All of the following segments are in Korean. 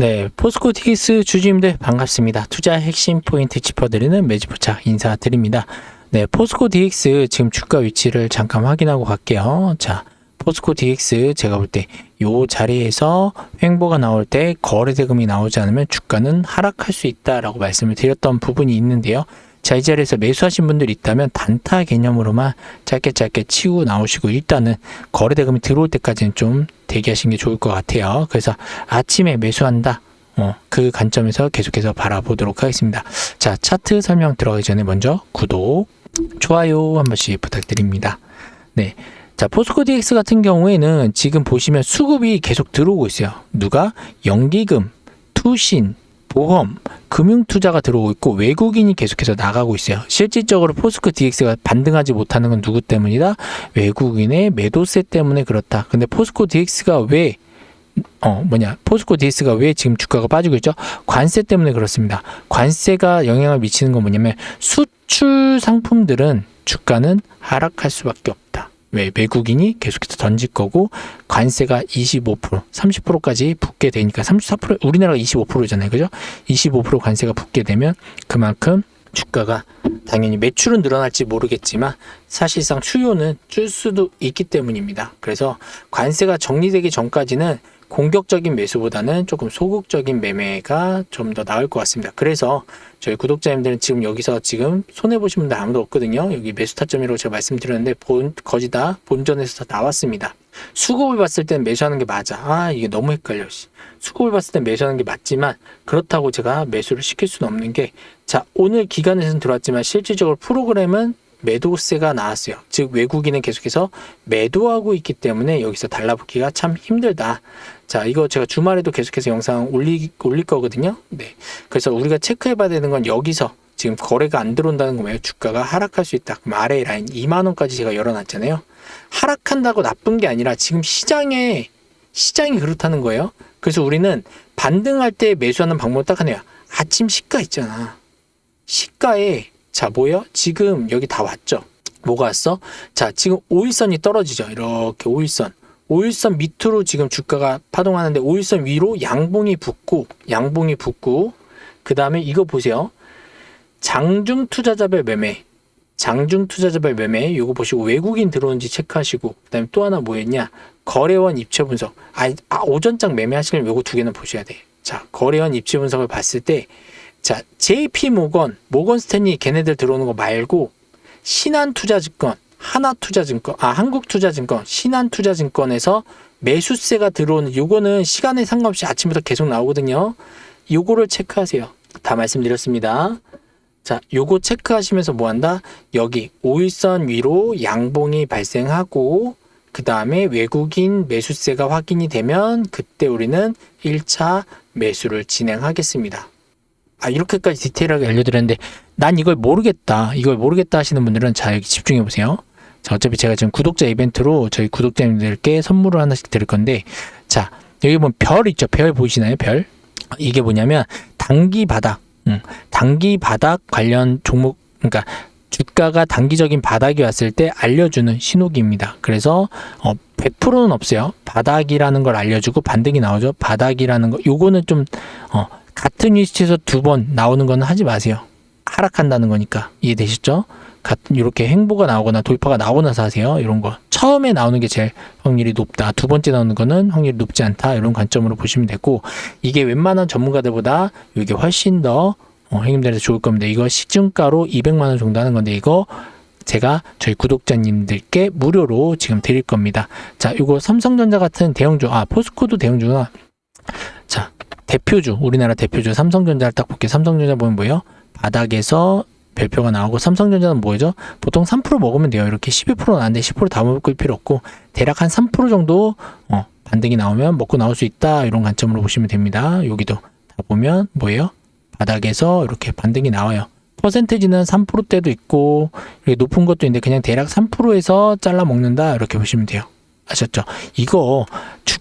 네, 포스코 티기스 주주님들 반갑습니다. 투자 핵심 포인트 짚어드리는 매지포차 인사드립니다. 네, 포스코 DX 지금 주가 위치를 잠깐 확인하고 갈게요. 자, 포스코 DX 제가 볼 때 요 자리에서 횡보가 나올 때 거래 대금이 나오지 않으면 주가는 하락할 수 있다라고 말씀을 드렸던 부분이 있는데요. 자, 이 자리에서 매수하신 분들 있다면 단타 개념으로만 짧게 짧게 치고 나오시고 일단은 거래 대금이 들어올 때까지는 좀 대기하시는 게 좋을 것 같아요. 그래서 아침에 매수한다. 어, 그 관점에서 계속해서 바라보도록 하겠습니다. 자, 차트 설명 들어가기 전에 먼저 구독, 좋아요 한 번씩 부탁드립니다. 네. 자, 포스코 DX 같은 경우에는 지금 보시면 수급이 계속 들어오고 있어요. 누가? 연기금, 투신, 보험, 금융 투자가 들어오고 있고 외국인이 계속해서 나가고 있어요. 실질적으로 포스코 DX가 반등하지 못하는 건 누구 때문이다? 외국인의 매도세 때문에 그렇다. 근데 포스코 DX가 왜 어, 뭐냐, 포스코 DX가 왜 지금 주가가 빠지고 있죠? 관세 때문에 그렇습니다. 관세가 영향을 미치는 건 뭐냐면 수출 상품들은 주가는 하락할 수밖에 없다. 왜? 외국인이 계속해서 던질 거고 관세가 25%, 30%까지 붙게 되니까 34% 우리나라가 25%잖아요. 그죠? 25% 관세가 붙게 되면 그만큼 주가가 당연히 매출은 늘어날지 모르겠지만 사실상 수요는 줄 수도 있기 때문입니다. 그래서 관세가 정리되기 전까지는 공격적인 매수보다는 조금 소극적인 매매가 좀 더 나을 것 같습니다. 그래서 저희 구독자님들은 지금 여기서 지금 손해 보신 분들 아무도 없거든요. 여기 매수 타점이라고 제가 말씀드렸는데 본 거의 다 본전에서 다 나왔습니다. 수급을 봤을 땐 매수하는 게 맞아. 아 이게 너무 헷갈려. 씨. 수급을 봤을 땐 매수하는 게 맞지만 그렇다고 제가 매수를 시킬 수는 없는 게 자 오늘 기간에서는 들어왔지만 실질적으로 프로그램은 매도세가 나왔어요. 즉 외국인은 계속해서 매도하고 있기 때문에 여기서 달라붙기가 참 힘들다. 자, 이거 제가 주말에도 계속해서 영상 올리, 올릴 거거든요. 네. 그래서 우리가 체크해 봐야 되는 건 여기서 지금 거래가 안 들어온다는 거예요. 주가가 하락할 수 있다. 그럼 아래 라인 2만 원까지 제가 열어놨잖아요. 하락한다고 나쁜 게 아니라 지금 시장에 시장이 그렇다는 거예요. 그래서 우리는 반등할 때 매수하는 방법 딱 하나야. 아침 시가 있잖아. 시가에 자 뭐요? 지금 여기 다 왔죠. 뭐가 왔어? 자 지금 5일선이 떨어지죠. 이렇게 5일선. 5일선 밑으로 지금 주가가 파동하는데 5일선 위로 양봉이 붙고 양봉이 붙고 그 다음에 이거 보세요. 장중 투자자별 매매 장중 투자자별 매매 요거 보시고 외국인 들어오는지 체크하시고 그 다음에 또 하나 뭐였냐 거래원 입체 분석 아, 아 오전장 매매하시려면 요거 두 개는 보셔야 돼. 자 거래원 입체 분석을 봤을 때 자, JP 모건, 모건 스탠리 걔네들 들어오는 거 말고 신한 투자증권, 하나 투자증권, 아 한국 투자증권, 신한 투자증권에서 매수세가 들어오는 요거는 시간에 상관없이 아침부터 계속 나오거든요. 요거를 체크하세요. 다 말씀드렸습니다. 자, 요거 체크하시면서 뭐 한다? 여기 5일선 위로 양봉이 발생하고 그 다음에 외국인 매수세가 확인이 되면 그때 우리는 1차 매수를 진행하겠습니다. 아 이렇게까지 디테일하게 알려드렸는데 난 이걸 모르겠다. 이걸 모르겠다 하시는 분들은 자 여기 집중해 보세요. 자 어차피 제가 지금 구독자 이벤트로 저희 구독자님들께 선물을 하나씩 드릴 건데 자 여기 보면 별 있죠? 별 보이시나요? 별? 이게 뭐냐면 단기 바닥. 음, 단기 바닥 관련 종목 그러니까 주가가 단기적인 바닥이 왔을 때 알려주는 신호기입니다. 그래서 어, 100%는 없어요. 바닥이라는 걸 알려주고 반등이 나오죠. 바닥이라는 거 요거는 좀 어, 같은 위치에서 두 번 나오는 건 하지 마세요. 하락한다는 거니까 이해되시죠? 같은 이렇게 행보가 나오거나 돌파가 나오고 나서 하세요. 이런 거 처음에 나오는 게 제일 확률이 높다. 두 번째 나오는 거는 확률이 높지 않다. 이런 관점으로 보시면 되고 이게 웬만한 전문가들보다 이게 훨씬 더 어, 형님들한테 좋을 겁니다. 이거 시중가로 200만 원 정도 하는 건데 이거 제가 저희 구독자님들께 무료로 지금 드릴 겁니다. 자, 이거 삼성전자 같은 대형주, 아 포스코도 대형주나 자 대표주 우리나라 대표주 삼성전자를 딱 볼게요. 삼성전자 보면 뭐예요? 바닥에서 별표가 나오고 삼성전자는 뭐죠? 보통 3% 먹으면 돼요. 이렇게 12%는 안 돼. 10%다 먹을 필요 없고 대략 한 3% 정도 어, 반등이 나오면 먹고 나올 수 있다. 이런 관점으로 보시면 됩니다. 여기도 다 보면 뭐예요? 바닥에서 이렇게 반등이 나와요. 퍼센테지는 3%대도 있고 높은 것도 있는데 그냥 대략 3%에서 잘라 먹는다. 이렇게 보시면 돼요. 아셨죠? 이거 주,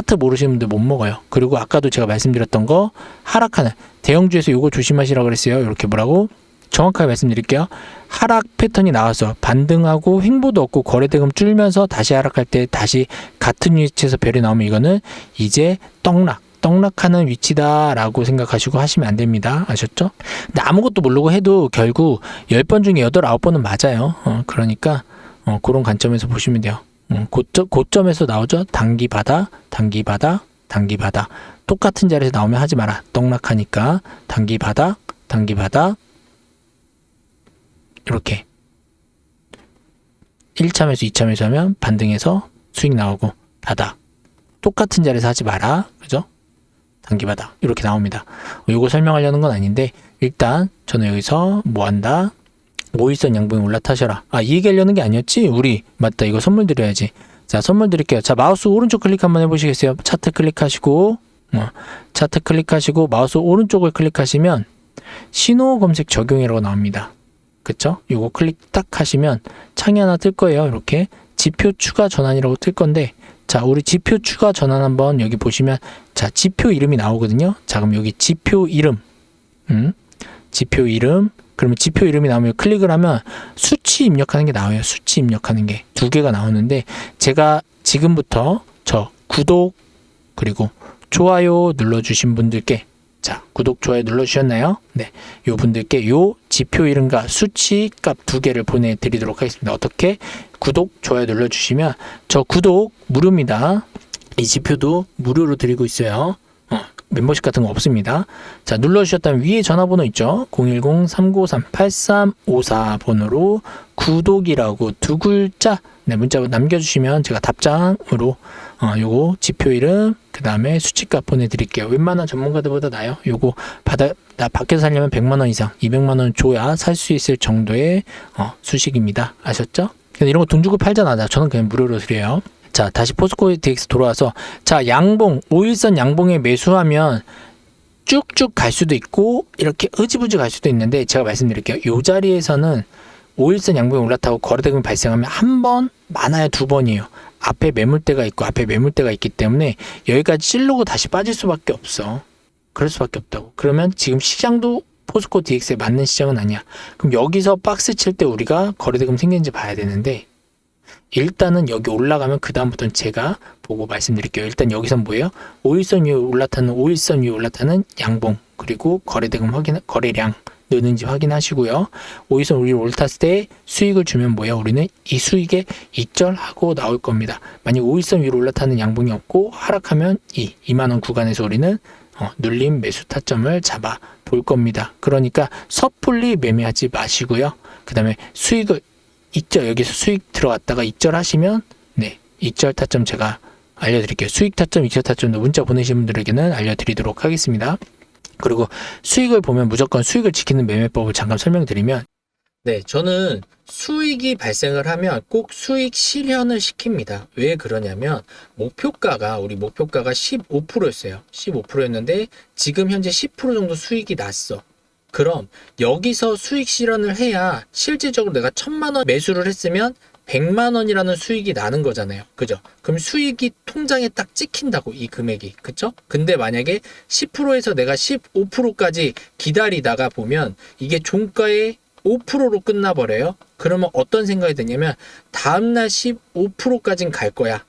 차트 모르시는 분들 못 먹어요. 그리고 아까도 제가 말씀드렸던 거 하락하는 대형주에서 이거 조심하시라고 그랬어요. 이렇게 뭐라고? 정확하게 말씀드릴게요. 하락 패턴이 나와서 반등하고 횡보도 없고 거래대금 줄면서 다시 하락할 때 다시 같은 위치에서 별이 나오면 이거는 이제 떡락 떡락하는 위치다라고 생각하시고 하시면 안 됩니다. 아셨죠? 근데 아무것도 모르고 해도 결국 10번 중에 8, 9번은 맞아요. 어, 그러니까 어, 그런 관점에서 보시면 돼요. 음, 고점, 고점에서 나오죠. 단기 바닥, 단기 바닥, 단기 바닥. 똑같은 자리에서 나오면 하지 마라. 떡락하니까 단기 바닥, 단기 바닥. 이렇게 1참에서 2참에서 하면 반등해서 수익 나오고 바닥. 똑같은 자리에서 하지 마라. 그죠? 단기 바닥. 이렇게 나옵니다. 이거 설명하려는 건 아닌데 일단 저는 여기서 뭐 한다? 오일선 양봉에 올라타셔라. 아, 이 얘기하려는 게 아니었지? 우리. 맞다. 이거 선물 드려야지. 자, 선물 드릴게요. 자, 마우스 오른쪽 클릭 한번 해보시겠어요? 차트 클릭하시고, 어, 차트 클릭하시고, 마우스 오른쪽을 클릭하시면, 신호 검색 적용이라고 나옵니다. 그쵸? 요거 클릭 딱 하시면, 창이 하나 뜰 거예요. 이렇게. 지표 추가 전환이라고 뜰 건데, 자, 우리 지표 추가 전환 한번 여기 보시면, 자, 지표 이름이 나오거든요. 자, 그럼 여기 지표 이름, 음, 지표 이름, 그러면 지표 이름이 나오면 클릭을 하면 수치 입력하는 게 나와요. 수치 입력하는 게 두 개가 나오는데 제가 지금부터 저 구독 그리고 좋아요 눌러주신 분들께 자 구독 좋아요 눌러주셨나요? 네, 요 분들께 요 지표 이름과 수치 값 두 개를 보내드리도록 하겠습니다. 어떻게 구독 좋아요 눌러주시면 저 구독 무료입니다. 이 지표도 무료로 드리고 있어요. 어, 멤버십 같은 거 없습니다. 자, 눌러주셨다면 위에 전화번호 있죠? 010-393-8354 번호로 구독이라고 두 글자 네, 문자 남겨주시면 제가 답장으로 어, 요거 지표 이름 그 다음에 수치값 보내드릴게요. 웬만한 전문가들보다 나요. 요거 받아 나 밖에서 살려면 100만 원 이상, 200만 원 줘야 살 수 있을 정도의 어, 수식입니다. 아셨죠? 이런 거 돈 주고 팔잖아. 나 저는 그냥 무료로 드려요. 자, 다시 포스코 DX 돌아와서 자, 양봉, 5일선 양봉에 매수하면 쭉쭉 갈 수도 있고 이렇게 흐지부지 갈 수도 있는데 제가 말씀드릴게요. 이 자리에서는 5일선 양봉이 올라타고 거래대금이 발생하면 한 번, 많아야 두 번이에요. 앞에 매물대가 있고 앞에 매물대가 있기 때문에 여기까지 찔르고 다시 빠질 수밖에 없어. 그럴 수밖에 없다고. 그러면 지금 시장도 포스코 DX에 맞는 시장은 아니야. 그럼 여기서 박스 칠 때 우리가 거래대금 생기는지 봐야 되는데 일단은 여기 올라가면 그 다음부터는 제가 보고 말씀드릴게요. 일단 여기선 뭐예요? 5일선 위에 올라타는 5일선 위에 올라타는 양봉 그리고 거래대금 확인 거래량 느는지 확인하시고요. 5일선 위에 올라탔을 때 수익을 주면 뭐예요? 우리는 이 수익에 익절하고 나올 겁니다. 만약 5일선 위로 올라타는 양봉이 없고 하락하면 이 2만 원 구간에서 우리는 어, 눌림 매수 타점을 잡아 볼 겁니다. 그러니까 섣불리 매매하지 마시고요. 그 다음에 수익을 익절 여기서 수익 들어갔다가 익절하시면 네 익절 타점 제가 알려드릴게요. 수익 타점, 익절 타점도 문자 보내신 분들에게는 알려드리도록 하겠습니다. 그리고 수익을 보면 무조건 수익을 지키는 매매법을 잠깐 설명드리면 네 저는 수익이 발생을 하면 꼭 수익 실현을 시킵니다. 왜 그러냐면 목표가가 우리 목표가가 15%였어요. 15%였는데 지금 현재 10% 정도 수익이 났어. 그럼 여기서 수익 실현을 해야 실질적으로 내가 천만 원 매수를 했으면 100만 원이라는 수익이 나는 거잖아요. 그죠? 그럼 수익이 통장에 딱 찍힌다고 이 금액이. 그쵸? 근데 만약에 10%에서 내가 15%까지 기다리다가 보면 이게 종가의 5%로 끝나버려요. 그러면 어떤 생각이 드냐면 다음날 15%까진 갈 거야.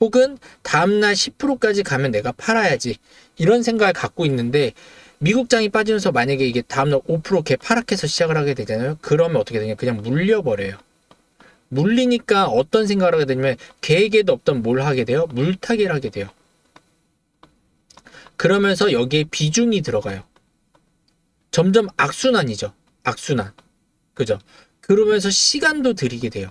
혹은 다음날 10%까지 가면 내가 팔아야지. 이런 생각을 갖고 있는데 미국장이 빠지면서 만약에 이게 다음날 5% 개파락해서 시작을 하게 되잖아요. 그러면 어떻게 되냐? 그냥 물려버려요. 물리니까 어떤 생각을 하게 되냐면 계획에도 없던 뭘 하게 돼요? 물타기를 하게 돼요. 그러면서 여기에 비중이 들어가요. 점점 악순환이죠. 악순환. 그죠? 그러면서 시간도 들이게 돼요.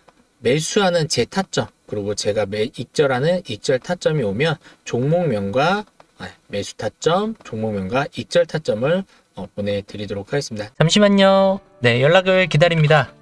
매수하는 제 타점 그리고 제가 매 익절하는 익절 타점이 오면 종목명과 아, 매수 타점, 종목명과 익절 타점을 어, 보내드리도록 하겠습니다. 잠시만요. 네, 연락을 기다립니다.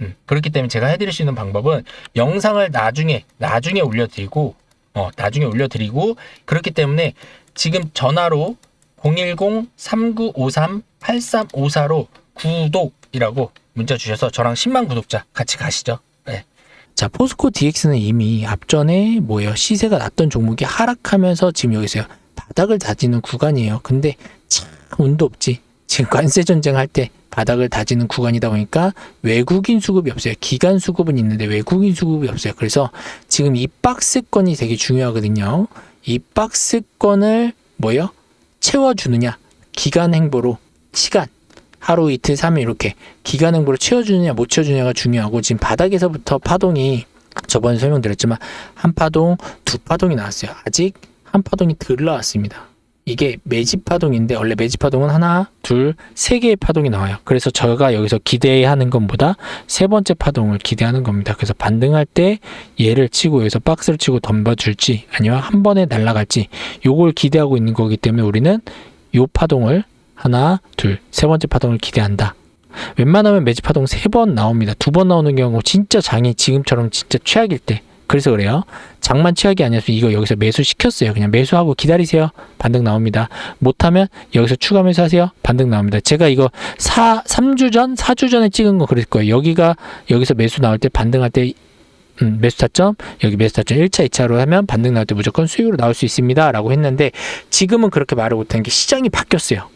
음, 그렇기 때문에 제가 해드릴 수 있는 방법은 영상을 나중에 나중에 올려드리고 어, 나중에 올려드리고 그렇기 때문에 지금 전화로 010-3953-8354로 구독이라고 문자 주셔서 저랑 10만 구독자 같이 가시죠. 네. 자, 포스코 DX는 이미 앞전에 뭐예요? 시세가 났던 종목이 하락하면서 지금 여기서 바닥을 다지는 구간이에요. 근데 참 운도 없지. 지금 관세 전쟁 할 때 바닥을 다지는 구간이다 보니까 외국인 수급이 없어요. 기간 수급은 있는데 외국인 수급이 없어요. 그래서 지금 이 박스권이 되게 중요하거든요. 이 박스권을 뭐요? 채워주느냐? 기간 행보로 시간 하루 이틀 3일 이렇게 기간 행보로 채워주느냐 못 채워주느냐가 중요하고 지금 바닥에서부터 파동이 저번에 설명드렸지만 한 파동 두 파동이 나왔어요. 아직 한 파동이 덜 나왔습니다. 이게 매집 파동인데 원래 매집 파동은 하나, 둘, 세 개의 파동이 나와요. 그래서 저가 여기서 기대하는 것보다 세 번째 파동을 기대하는 겁니다. 그래서 반등할 때 얘를 치고 여기서 박스를 치고 덤벼줄지 아니면 한 번에 날아갈지 요걸 기대하고 있는 거기 때문에 우리는 요 파동을 하나, 둘, 세 번째 파동을 기대한다. 웬만하면 매집 파동 세 번 나옵니다. 두 번 나오는 경우 진짜 장이 지금처럼 진짜 최악일 때. 그래서 그래요. 장만 최악이 아니어서 이거 여기서 매수 시켰어요. 그냥 매수하고 기다리세요. 반등 나옵니다. 못하면 여기서 추가 매수하세요. 반등 나옵니다. 제가 이거 4, 3주 전, 4주 전에 찍은 거 그랬을 거예요. 여기가 여기서 매수 나올 때 반등할 때 음, 매수 타점, 여기 매수 타점 1차, 2차로 하면 반등 나올 때 무조건 수익으로 나올 수 있습니다. 라고 했는데 지금은 그렇게 말을 못한 게 시장이 바뀌었어요.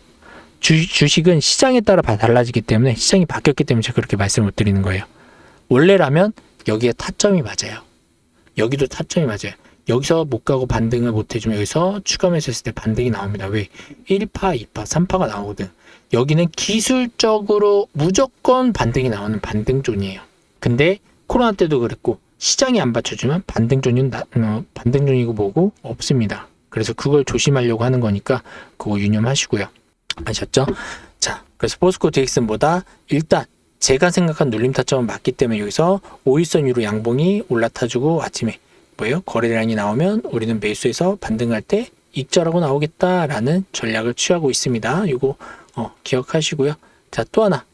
주, 주식은 시장에 따라 바- 달라지기 때문에 시장이 바뀌었기 때문에 제가 그렇게 말씀을 못 드리는 거예요. 원래라면 여기에 타점이 맞아요. 여기도 타점이 맞아요. 여기서 못 가고 반등을 못 해주면 여기서 추가 매수했을 때 반등이 나옵니다. 왜? 1파, 2파, 3파가 나오거든. 여기는 기술적으로 무조건 반등이 나오는 반등존이에요. 근데 코로나 때도 그랬고 시장이 안 받쳐주면 반등존은 나- 어, 반등존이고 뭐고 없습니다. 그래서 그걸 조심하려고 하는 거니까 그거 유념하시고요. 아셨죠? 자, 그래서 포스코 DX보다 일단 제가 생각한 눌림 타점은 맞기 때문에 여기서 5일선 위로 양봉이 올라타주고 아침에 뭐예요? 거래 라인이 나오면 우리는 매수해서 반등할 때 익절하고 나오겠다라는 전략을 취하고 있습니다. 이거 어, 기억하시고요. 자, 또 하나.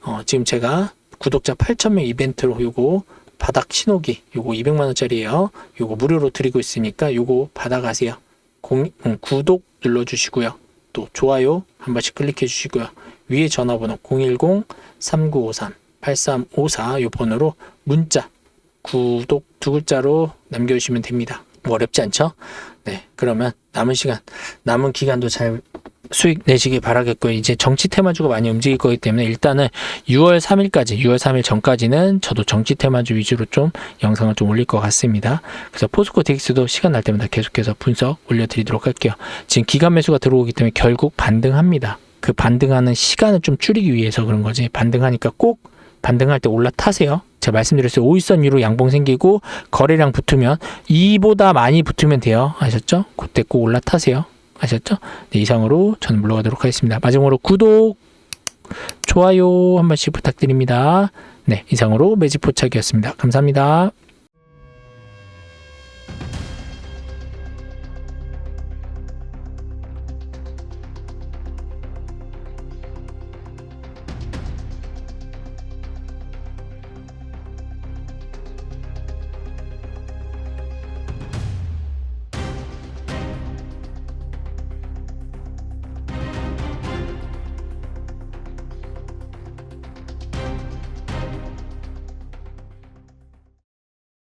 어, 지금 제가 구독자 8,000명 이벤트로 요거 바닥 신호기 요거 200만 원짜리예요. 요거 무료로 드리고 있으니까 요거 받아가세요. 공, 음, 구독 눌러주시고요. 또 좋아요 한 번씩 클릭해 주시고요. 위에 전화번호 010-3953-8354 요 번호로 문자 구독 두 글자로 남겨주시면 됩니다. 뭐 어렵지 않죠? 네, 그러면 남은 시간, 남은 기간도 잘 수익 내시기 바라겠고요. 이제 정치 테마주가 많이 움직일 거기 때문에 일단은 6월 3일까지, 6월 3일 전까지는 저도 정치 테마주 위주로 좀 영상을 좀 올릴 것 같습니다. 그래서 포스코 덱스도 시간 날 때마다 계속해서 분석 올려드리도록 할게요. 지금 기간 매수가 들어오기 때문에 결국 반등합니다. 그 반등하는 시간을 좀 줄이기 위해서 그런 거지. 반등하니까 꼭 반등할 때 올라타세요. 제가 말씀드렸어요. 5일선 위로 양봉 생기고 거래량 붙으면 이보다 많이 붙으면 돼요. 아셨죠? 그때 꼭 올라타세요. 아셨죠? 네, 이상으로 저는 물러가도록 하겠습니다. 마지막으로 구독, 좋아요 한 번씩 부탁드립니다. 네, 이상으로 매직 포착이었습니다. 감사합니다.